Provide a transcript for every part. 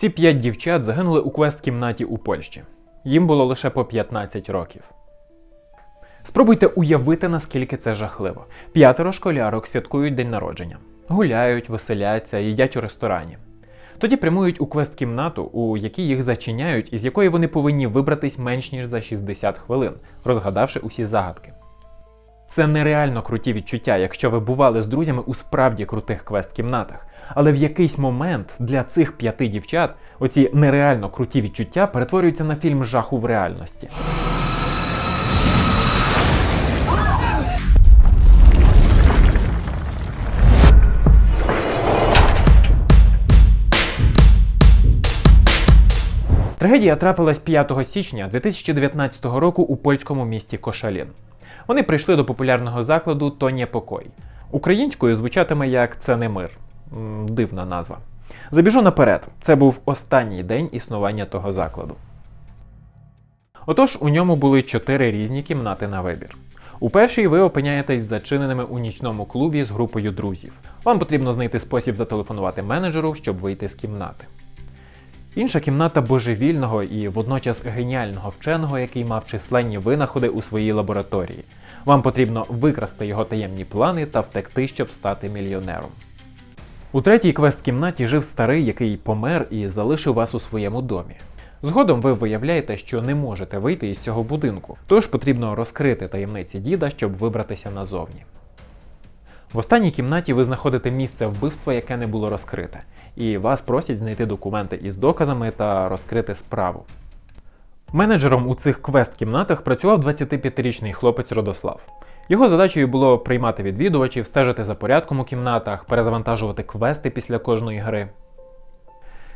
Ці п'ять дівчат загинули у квест-кімнаті у Польщі. Їм було лише по 15 років. Спробуйте уявити, наскільки це жахливо. П'ятеро школярок святкують день народження, гуляють, веселяться, їдять у ресторані. Тоді прямують у квест-кімнату, у якій їх зачиняють, і з якої вони повинні вибратись менш ніж за 60 хвилин, розгадавши усі загадки. Це нереально круті відчуття, якщо ви бували з друзями у справді крутих квест-кімнатах. Але в якийсь момент для цих п'яти дівчат оці нереально круті відчуття перетворюються на фільм жаху в реальності. Трагедія трапилась 5 січня 2019 року у польському місті Кошалін. Вони прийшли до популярного закладу Тоні Покой. Українською звучатиме як Це не мир. Дивна назва. Забіжу наперед. Це був останній день існування того закладу. Отож, у ньому були чотири різні кімнати на вибір. У першій ви опиняєтесь зачиненими у нічному клубі з групою друзів. Вам потрібно знайти спосіб зателефонувати менеджеру, щоб вийти з кімнати. Інша кімната божевільного і водночас геніального вченого, який мав численні винаходи у своїй лабораторії. Вам потрібно викрасти його таємні плани та втекти, щоб стати мільйонером. У третій квест-кімнаті жив старий, який помер і залишив вас у своєму домі. Згодом ви виявляєте, що не можете вийти із цього будинку, тож потрібно розкрити таємниці діда, щоб вибратися назовні. В останній кімнаті ви знаходите місце вбивства, яке не було розкрите, і вас просять знайти документи із доказами та розкрити справу. Менеджером у цих квест-кімнатах працював 25-річний хлопець Родослав. Його задачею було приймати відвідувачів, стежити за порядком у кімнатах, перезавантажувати квести після кожної гри.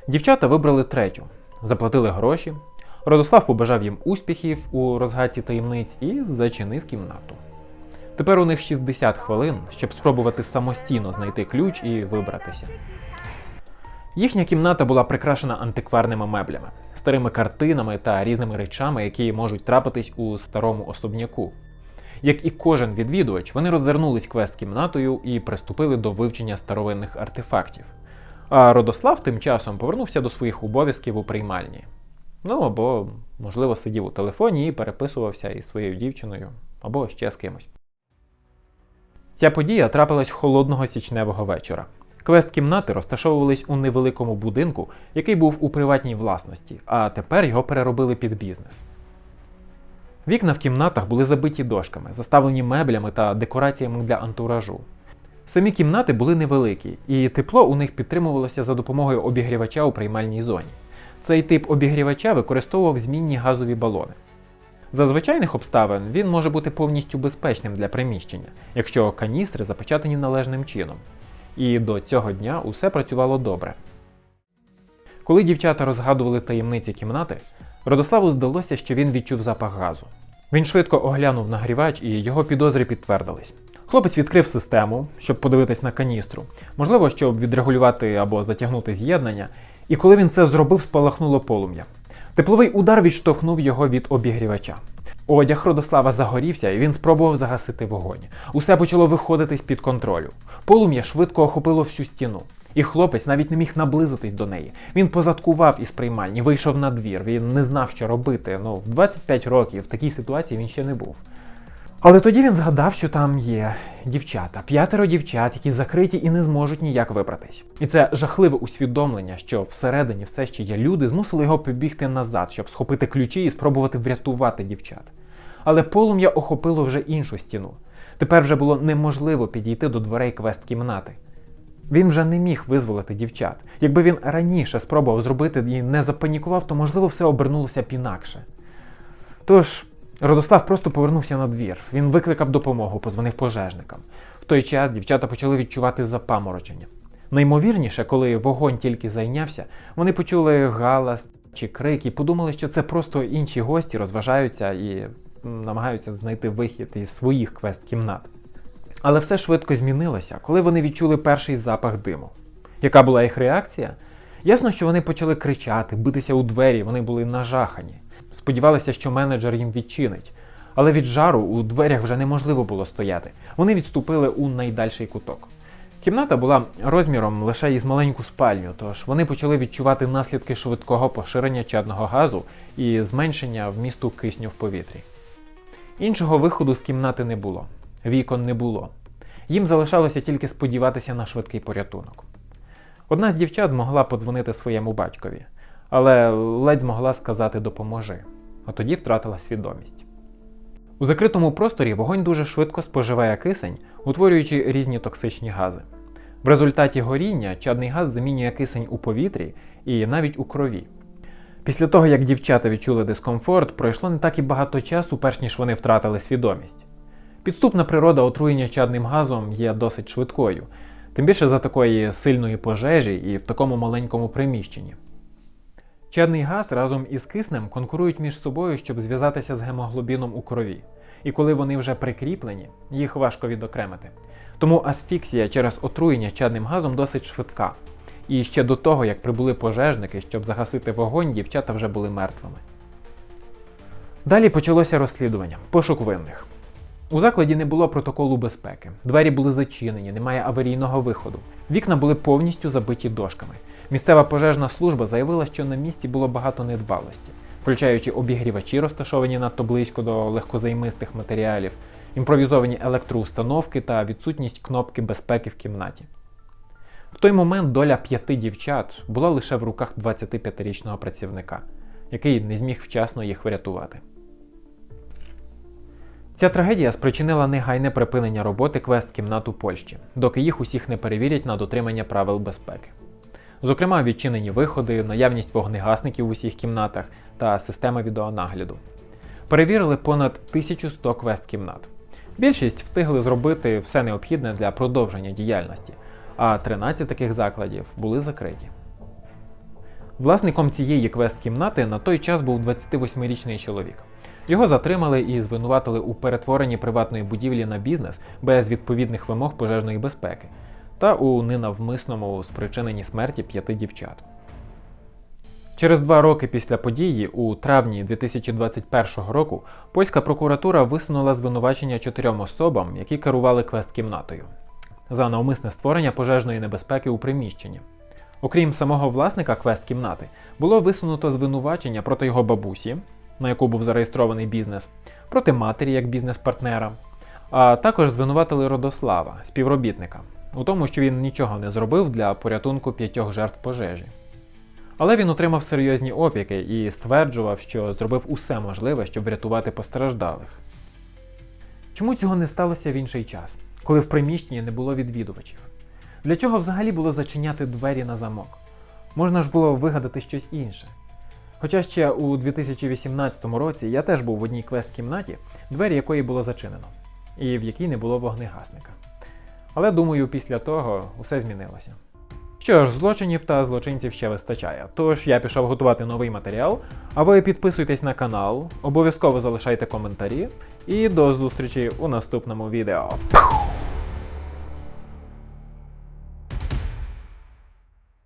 Дівчата вибрали третю, заплатили гроші. Родослав побажав їм успіхів у розгадці таємниць і зачинив кімнату. Тепер у них 60 хвилин, щоб спробувати самостійно знайти ключ і вибратися. Їхня кімната була прикрашена антикварними меблями, старими картинами та різними речами, які можуть трапитись у старому особняку. Як і кожен відвідувач, вони розвернулись квест-кімнатою і приступили до вивчення старовинних артефактів. А Родослав тим часом повернувся до своїх обов'язків у приймальні. Ну або, можливо, сидів у телефоні і переписувався із своєю дівчиною, або ще з кимось. Ця подія трапилась холодного січневого вечора. Квест-кімнати розташовувались у невеликому будинку, який був у приватній власності, а тепер його переробили під бізнес. Вікна в кімнатах були забиті дошками, заставлені меблями та декораціями для антуражу. Самі кімнати були невеликі, і тепло у них підтримувалося за допомогою обігрівача у приймальній зоні. Цей тип обігрівача використовував змінні газові балони. За звичайних обставин він може бути повністю безпечним для приміщення, якщо каністри запечатані належним чином. І до цього дня усе працювало добре. Коли дівчата розгадували таємниці кімнати, Родославу здалося, що він відчув запах газу. Він швидко оглянув нагрівач і його підозри підтвердились. Хлопець відкрив систему, щоб подивитись на каністру, можливо, щоб відрегулювати або затягнути з'єднання, і коли він це зробив, спалахнуло полум'я. Тепловий удар відштовхнув його від обігрівача. Одяг Родослава загорівся, і він спробував загасити вогонь. Усе почало виходити з-під контролю. Полум'я швидко охопило всю стіну. І хлопець навіть не міг наблизитись до неї. Він позадкував із приймальні, вийшов на двір. Він не знав, що робити. Ну, в 25 років в такій ситуації він ще не був. Але тоді він згадав, що там є дівчата, п'ятеро дівчат, які закриті і не зможуть ніяк вибратись. І це жахливе усвідомлення, що всередині все ще є люди, змусило його побігти назад, щоб схопити ключі і спробувати врятувати дівчат. Але полум'я охопило вже іншу стіну. Тепер вже було неможливо підійти до дверей квест-кімнати. Він вже не міг визволити дівчат. Якби він раніше спробував зробити і не запанікував, то можливо все обернулося б інакше. Тож, Родослав просто повернувся на двір. Він викликав допомогу, позвонив пожежникам. В той час дівчата почали відчувати запаморочення. Наймовірніше, коли вогонь тільки зайнявся, вони почули галас чи крик і подумали, що це просто інші гості розважаються і намагаються знайти вихід із своїх квест-кімнат. Але все швидко змінилося, коли вони відчули перший запах диму. Яка була їх реакція? Ясно, що вони почали кричати, битися у двері, вони були нажахані. Сподівалися, що менеджер їм відчинить. Але від жару у дверях вже неможливо було стояти. Вони відступили у найдальший куток. Кімната була розміром лише із маленьку спальню, тож вони почали відчувати наслідки швидкого поширення чадного газу і зменшення вмісту кисню в повітрі. Іншого виходу з кімнати не було, вікон не було. Їм залишалося тільки сподіватися на швидкий порятунок. Одна з дівчат змогла подзвонити своєму батькові, але ледь змогла сказати допоможи, а тоді втратила свідомість. У закритому просторі вогонь дуже швидко споживає кисень, утворюючи різні токсичні гази. В результаті горіння чадний газ замінює кисень у повітрі і навіть у крові. Після того, як дівчата відчули дискомфорт, пройшло не так і багато часу, перш ніж вони втратили свідомість. Підступна природа отруєння чадним газом є досить швидкою, тим більше за такої сильної пожежі і в такому маленькому приміщенні. Чадний газ разом із киснем конкурують між собою, щоб зв'язатися з гемоглобіном у крові. І коли вони вже прикріплені, їх важко відокремити. Тому асфіксія через отруєння чадним газом досить швидка. І ще до того, як прибули пожежники, щоб загасити вогонь, дівчата вже були мертвими. Далі почалося розслідування, пошук винних. У закладі не було протоколу безпеки, двері були зачинені, немає аварійного виходу. Вікна були повністю забиті дошками. Місцева пожежна служба заявила, що на місці було багато недбалості, включаючи обігрівачі, розташовані надто близько до легкозаймистих матеріалів, імпровізовані електроустановки та відсутність кнопки безпеки в кімнаті. В той момент доля п'яти дівчат була лише в руках 25-річного працівника, який не зміг вчасно їх врятувати. Ця трагедія спричинила негайне припинення роботи квест-кімнат у Польщі, доки їх усіх не перевірять на дотримання правил безпеки. Зокрема, відчинені виходи, наявність вогнегасників в усіх кімнатах та система відеонагляду. Перевірили понад 1100 квест-кімнат. Більшість встигли зробити все необхідне для продовження діяльності, а 13 таких закладів були закриті. Власником цієї квест-кімнати на той час був 28-річний чоловік. Його затримали і звинуватили у перетворенні приватної будівлі на бізнес без відповідних вимог пожежної безпеки та у ненавмисному спричиненні смерті п'яти дівчат. Через два роки після події, у травні 2021 року, польська прокуратура висунула звинувачення чотирьом особам, які керували квест-кімнатою за навмисне створення пожежної небезпеки у приміщенні. Окрім самого власника квест-кімнати, було висунуто звинувачення проти його бабусі, на яку був зареєстрований бізнес, проти матері як бізнес-партнера, а також звинуватили Родослава, співробітника, у тому, що він нічого не зробив для порятунку п'ятьох жертв пожежі. Але він отримав серйозні опіки і стверджував, що зробив усе можливе, щоб врятувати постраждалих. Чому цього не сталося в інший час, коли в приміщенні не було відвідувачів? Для чого взагалі було зачиняти двері на замок? Можна ж було вигадати щось інше. Хоча ще у 2018 році я теж був в одній квест-кімнаті, двері якої було зачинено, і в якій не було вогнегасника. Але думаю, після того усе змінилося. Що ж, злочинів та злочинців ще вистачає. Тож я пішов готувати новий матеріал, а ви підписуйтесь на канал, обов'язково залишайте коментарі і до зустрічі у наступному відео.